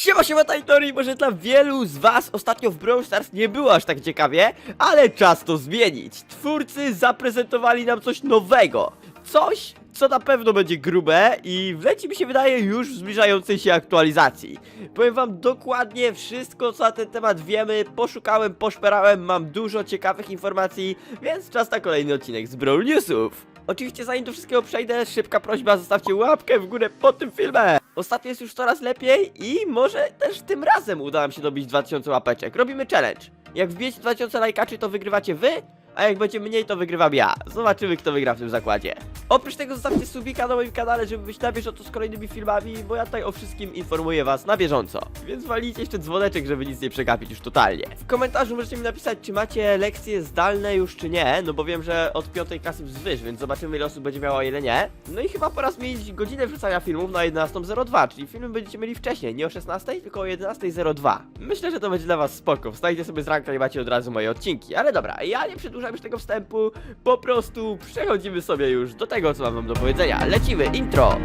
Siema, siema, Tajtori! Może dla wielu z was ostatnio w Brawl Stars nie było aż tak ciekawie, ale czas to zmienić. Twórcy zaprezentowali nam coś nowego. Coś, co na pewno będzie grube i wleci mi się wydaje już w zbliżającej się aktualizacji. Powiem wam dokładnie wszystko, co na ten temat wiemy, poszukałem, poszperałem, mam dużo ciekawych informacji, więc czas na kolejny odcinek z Brawl Newsów. Oczywiście zanim do wszystkiego przejdę, szybka prośba, zostawcie łapkę w górę pod tym filmem. Ostatnio jest już coraz lepiej i może też tym razem uda nam się dobić 2000 łapeczek. Robimy challenge. Jak wbijecie 2000 lajkaczy, to wygrywacie wy, a jak będzie mniej, to wygrywam ja. Zobaczymy, kto wygra w tym zakładzie. Oprócz tego zostawcie subika na moim kanale, żeby być na bieżąco z kolejnymi filmami, bo ja tutaj o wszystkim informuję was na bieżąco. Więc walijcie jeszcze dzwoneczek, żeby nic nie przegapić już totalnie. W komentarzu możecie mi napisać, czy macie lekcje zdalne już, czy nie, no bo wiem, że od piątej klasy wzwyż, więc zobaczymy, ile osób będzie miało, a ile nie. No i chyba pora zmienić godzinę wrzucania filmów na 11.02, czyli filmy będziecie mieli wcześniej, nie o 16, tylko o 11.02. Myślę, że to będzie dla was spoko, wstajcie sobie z ranka i macie od razu moje odcinki, ale dobra, ja nie przedłużam już tego wstępu, po prostu przechodzimy sobie już do tego, co mam wam do powiedzenia. Lecimy, intro!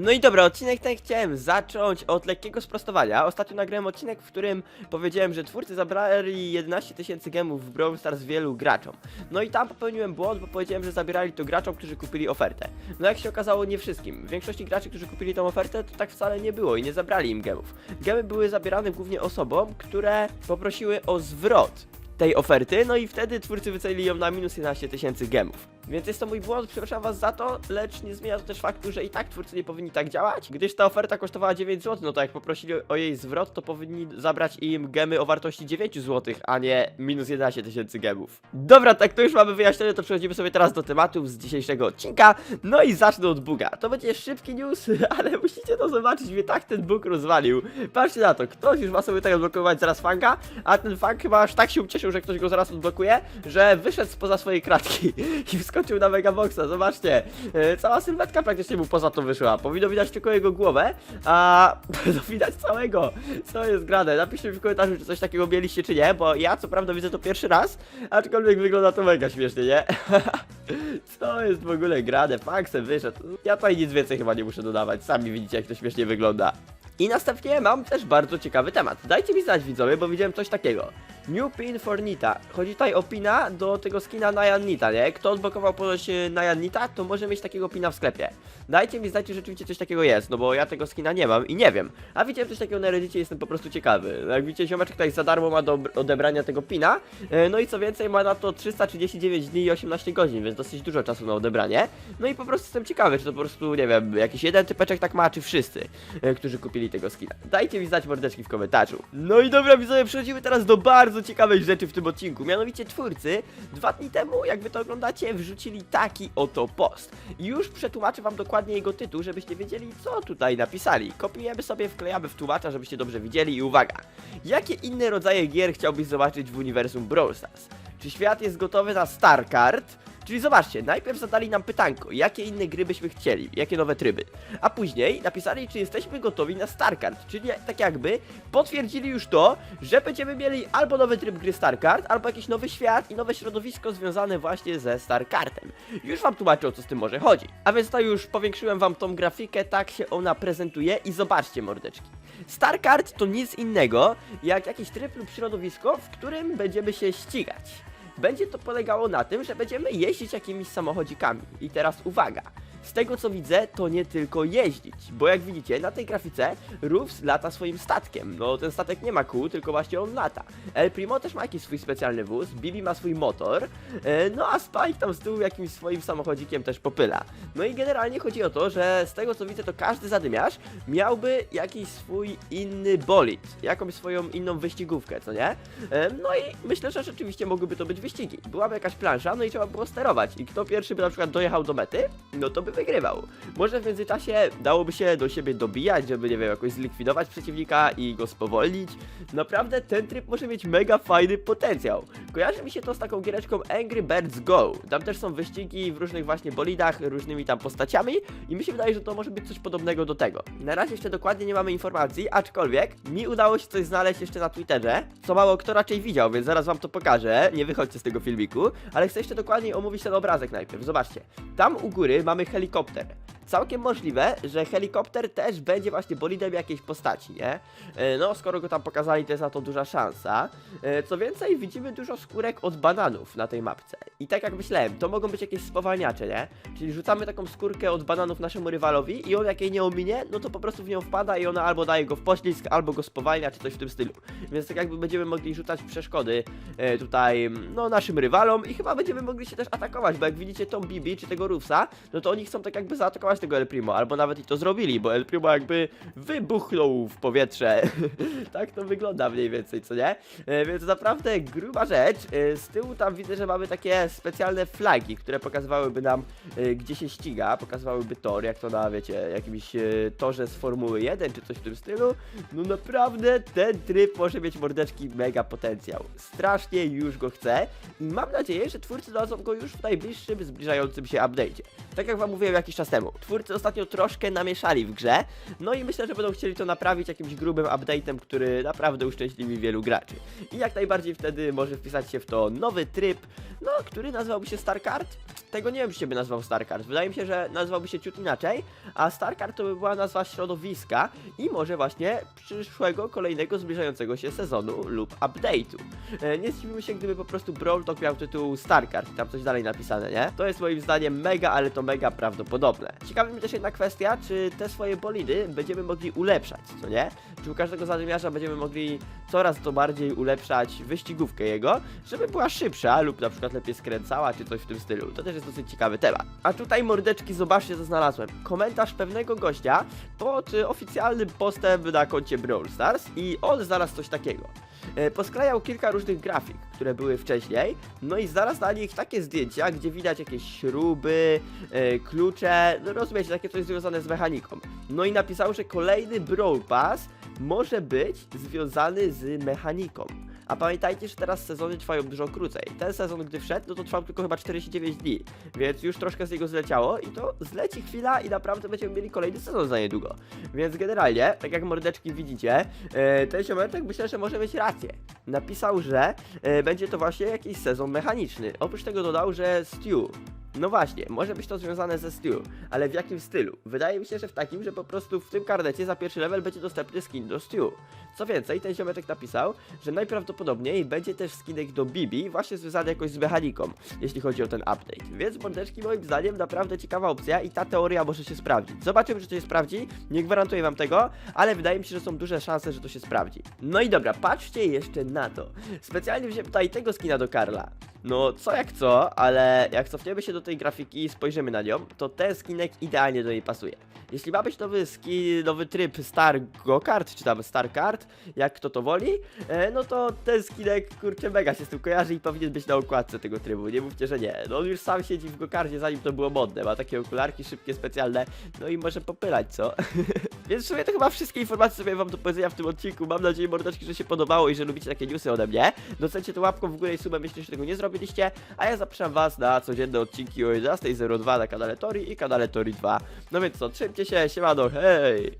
No i dobra, odcinek ten chciałem zacząć od lekkiego sprostowania. Ostatnio nagrałem odcinek, w którym powiedziałem, że twórcy zabrali 11 tysięcy gemów w Brawl Stars wielu graczom. No i tam popełniłem błąd, bo powiedziałem, że zabierali to graczom, którzy kupili ofertę. No jak się okazało, nie wszystkim. Większości graczy, którzy kupili tą ofertę, to tak wcale nie było i nie zabrali im gemów. Gemy były zabierane głównie osobom, które poprosiły o zwrot tej oferty, no i wtedy twórcy wycelili ją na minus 11 tysięcy gemów. Więc jest to mój błąd, przepraszam was za to, lecz nie zmienia to też faktu, że i tak twórcy nie powinni tak działać, gdyż ta oferta kosztowała 9 zł, no to jak poprosili o jej zwrot, to powinni zabrać im gemy o wartości 9 zł, a nie minus 11 tysięcy gemów. Dobra, tak to już mamy wyjaśnione, to przechodzimy sobie teraz do tematów z dzisiejszego odcinka, no i zacznę od buga. To będzie szybki news, ale musicie to zobaczyć, mnie tak ten bug rozwalił. Patrzcie na to, ktoś już ma sobie tutaj odblokować zaraz fanga, a ten fang chyba aż tak się ucieszył, że ktoś go zaraz odblokuje, że wyszedł spoza swojej kratki i wskoczył na Megaboxa, zobaczcie. E, Cała sylwetka praktycznie mu poza to wyszła. Powinno widać tylko jego głowę, a to widać całego. Co jest grane? Napiszcie mi w komentarzu, czy coś takiego mieliście, czy nie, bo ja co prawda widzę to pierwszy raz, aczkolwiek wygląda to mega śmiesznie, nie? Co jest w ogóle grane? Faksem wyszedł. Ja tutaj nic więcej chyba nie muszę dodawać. Sami widzicie, jak to śmiesznie wygląda. I następnie mam też bardzo ciekawy temat. Dajcie mi znać widzowie, bo widziałem coś takiego. New pin for Nita. Chodzi tutaj o pina do tego skina Nita, nie? Kto odblokował ponoć e, Nita, to może mieć takiego pina w sklepie. Dajcie mi znać, czy rzeczywiście coś takiego jest, no bo ja tego skina nie mam i nie wiem. A widziałem coś takiego na Reddicie, jestem po prostu ciekawy. Jak widzicie, ziomeczek tutaj za darmo ma do odebrania tego pina. E, No i co więcej, ma na to 339 dni i 18 godzin, więc dosyć dużo czasu na odebranie. No i po prostu jestem ciekawy, czy to po prostu, nie wiem, jakiś jeden typeczek tak ma, czy wszyscy, e, którzy kupili tego skina. Dajcie mi znać mordeczki w komentarzu. No i dobra, widzowie, przechodzimy teraz do bardzo ciekawej rzeczy w tym odcinku. Mianowicie twórcy dwa dni temu, jak wy to oglądacie, wrzucili taki oto post. Już przetłumaczę wam dokładnie jego tytuł, żebyście wiedzieli, co tutaj napisali. Kopiujemy sobie, wklejamy w tłumacza, żebyście dobrze widzieli i uwaga. Jakie inne rodzaje gier chciałbyś zobaczyć w uniwersum Brawl Stars? Czy świat jest gotowy na StarCard? Czyli zobaczcie, najpierw zadali nam pytanko, jakie inne gry byśmy chcieli, jakie nowe tryby, a później napisali, czy jesteśmy gotowi na StarCard, czyli tak jakby potwierdzili już to, że będziemy mieli albo nowy tryb gry StarCard, albo jakiś nowy świat i nowe środowisko związane właśnie ze StarCardem. Już wam tłumaczę, o co z tym może chodzi. A więc to już powiększyłem wam tą grafikę, tak się ona prezentuje i zobaczcie mordeczki. StarCard to nic innego, jak jakiś tryb lub środowisko, w którym będziemy się ścigać będzie to polegało na tym, że będziemy jeździć jakimiś samochodzikami. I teraz uwaga. Z tego co widzę, to nie tylko jeździć, bo jak widzicie na tej grafice Roofs lata swoim statkiem. No ten statek nie ma kół, tylko właśnie on lata. El Primo też ma jakiś swój specjalny wóz, Bibi ma swój motor, e, no a Spike tam z tyłu jakimś swoim samochodzikiem też popyla. No i generalnie chodzi o to, że z tego co widzę, to każdy zadymiarz miałby jakiś swój inny bolid, jakąś swoją inną wyścigówkę, co nie? E, No i myślę, że rzeczywiście mogłyby to być wyścigi. Byłaby jakaś plansza, no i trzeba było sterować. I kto pierwszy by na przykład dojechał do mety, no to by wygrywał. Może w międzyczasie dałoby się do siebie dobijać, żeby, nie wiem, jakoś zlikwidować przeciwnika i go spowolnić. Naprawdę ten tryb może mieć mega fajny potencjał. Kojarzy mi się to z taką giereczką Angry Birds Go. Tam też są wyścigi w różnych właśnie bolidach, różnymi tam postaciami i mi się wydaje, że to może być coś podobnego do tego. Na razie jeszcze dokładnie nie mamy informacji, aczkolwiek mi udało się coś znaleźć jeszcze na Twitterze, co mało kto raczej widział, więc zaraz wam to pokażę. Nie wychodźcie z tego filmiku, ale chcę jeszcze dokładniej omówić ten obrazek najpierw. Zobaczcie. Tam u góry mamy helikopter. Całkiem możliwe, że helikopter też będzie właśnie bolidem jakiejś postaci, nie? E, No, skoro go tam pokazali, to jest na to duża szansa. E, Co więcej, widzimy dużo skórek od bananów na tej mapce. I tak jak myślałem, to mogą być jakieś spowalniacze, nie? Czyli rzucamy taką skórkę od bananów naszemu rywalowi i on jak jej nie ominie, no to po prostu w nią wpada i ona albo daje go w poślizg, albo go spowalnia, czy coś w tym stylu. Więc tak jakby będziemy mogli rzucać przeszkody e, tutaj, no, naszym rywalom i chyba będziemy mogli się też atakować, bo jak widzicie tą Bibi, czy tego Rufsa, no to oni chcą tak jakby zaatakować tego El Primo, albo nawet i to zrobili, bo El Primo jakby wybuchnął w powietrze. tak to wygląda mniej więcej, co nie? E, więc naprawdę gruba rzecz. E, z tyłu tam widzę, że mamy takie specjalne flagi, które pokazywałyby nam, e, gdzie się ściga, pokazywałyby tor, jak to na, wiecie, jakimś torze z Formuły 1, czy coś w tym stylu. No naprawdę ten tryb może mieć mordeczki mega potencjał. Strasznie już go chcę i mam nadzieję, że twórcy dadzą go już w najbliższym, zbliżającym się update'cie. Tak jak wam mówiłem jakiś czas temu, twórcy ostatnio troszkę namieszali w grze, no i myślę, że będą chcieli to naprawić jakimś grubym update'em, który naprawdę uszczęśliwi wielu graczy. I jak najbardziej wtedy może wpisać się w to nowy tryb, no, który nazwałby się StarCard? Tego nie wiem, czy się by nazwał StarCard. Wydaje mi się, że nazwałby się ciut inaczej, a StarCard to by była nazwa środowiska i może właśnie przyszłego, kolejnego, zbliżającego się sezonu lub update'u. E, nie zdziwimy się, gdyby po prostu Brawl Talk miał tytuł StarCard tam coś dalej napisane, nie? To jest moim zdaniem mega, ale to mega prawdopodobne. Ciekawi mnie też jedna kwestia, czy te swoje bolidy będziemy mogli ulepszać, co nie? Czy u każdego zadymiarza będziemy mogli coraz to bardziej ulepszać wyścigówkę jego, żeby była szybsza lub na przykład lepiej skręcała, czy coś w tym stylu. To też jest dosyć ciekawy temat. A tutaj mordeczki, zobaczcie co znalazłem. Komentarz pewnego gościa pod oficjalnym postem na koncie Brawl Stars i on znalazł coś takiego. E, Posklejał kilka różnych grafik, które były wcześniej, no i zaraz na nich takie zdjęcia, gdzie widać jakieś śruby, e, klucze, no rozumiecie, takie coś związane z mechaniką. No i napisał, że kolejny Brawl Pass może być związany z mechaniką. A pamiętajcie, że teraz sezony trwają dużo krócej. Ten sezon, gdy wszedł, no to trwał tylko chyba 49 dni, więc już troszkę z niego zleciało i to zleci chwila i naprawdę będziemy mieli kolejny sezon za niedługo. Więc generalnie, tak jak mordeczki widzicie, e, ten ziomeczek myślę, że może mieć rację. Napisał, że e, będzie to właśnie jakiś sezon mechaniczny. Oprócz tego dodał, że Stew. No właśnie, może być to związane ze Stew, ale w jakim stylu? Wydaje mi się, że w takim, że po prostu w tym karnecie za pierwszy level będzie dostępny skin do Stew. Co więcej, ten ziomeczek napisał, że najprawdopodobniej będzie też skinek do Bibi, właśnie związany jakoś z mechaniką, jeśli chodzi o ten update. Więc mordeczki moim zdaniem naprawdę ciekawa opcja i ta teoria może się sprawdzić. Zobaczymy, czy to się sprawdzi, nie gwarantuję wam tego, ale wydaje mi się, że są duże szanse, że to się sprawdzi. No i dobra, patrzcie jeszcze na to. Specjalnie wziąłem tutaj tego skina do Karla. No, co jak co, ale jak cofniemy się do tej grafiki i spojrzymy na nią, to ten skinek idealnie do niej pasuje. Jeśli ma być nowy skin, nowy tryb Star Go-Kart, czy tam Star Kart, jak kto to woli, e, no to ten skinek, kurczę, mega się z tym kojarzy i powinien być na okładce tego trybu, nie mówcie, że nie. No on już sam siedzi w go-kardzie, zanim to było modne, ma takie okularki szybkie, specjalne, no i może popylać, co? Więc w sumie to chyba wszystkie informacje, wam do powiedzenia w tym odcinku. Mam nadzieję, mordeczki, że się podobało i że lubicie takie newsy ode mnie. Docencie to łapką w górę i subem, jeśli jeszcze tego nie zrobiliście. A ja zapraszam was na codzienne odcinki o 11.02 na kanale Tori i kanale Tori 2. No więc co, trzymcie się, siemano, hej!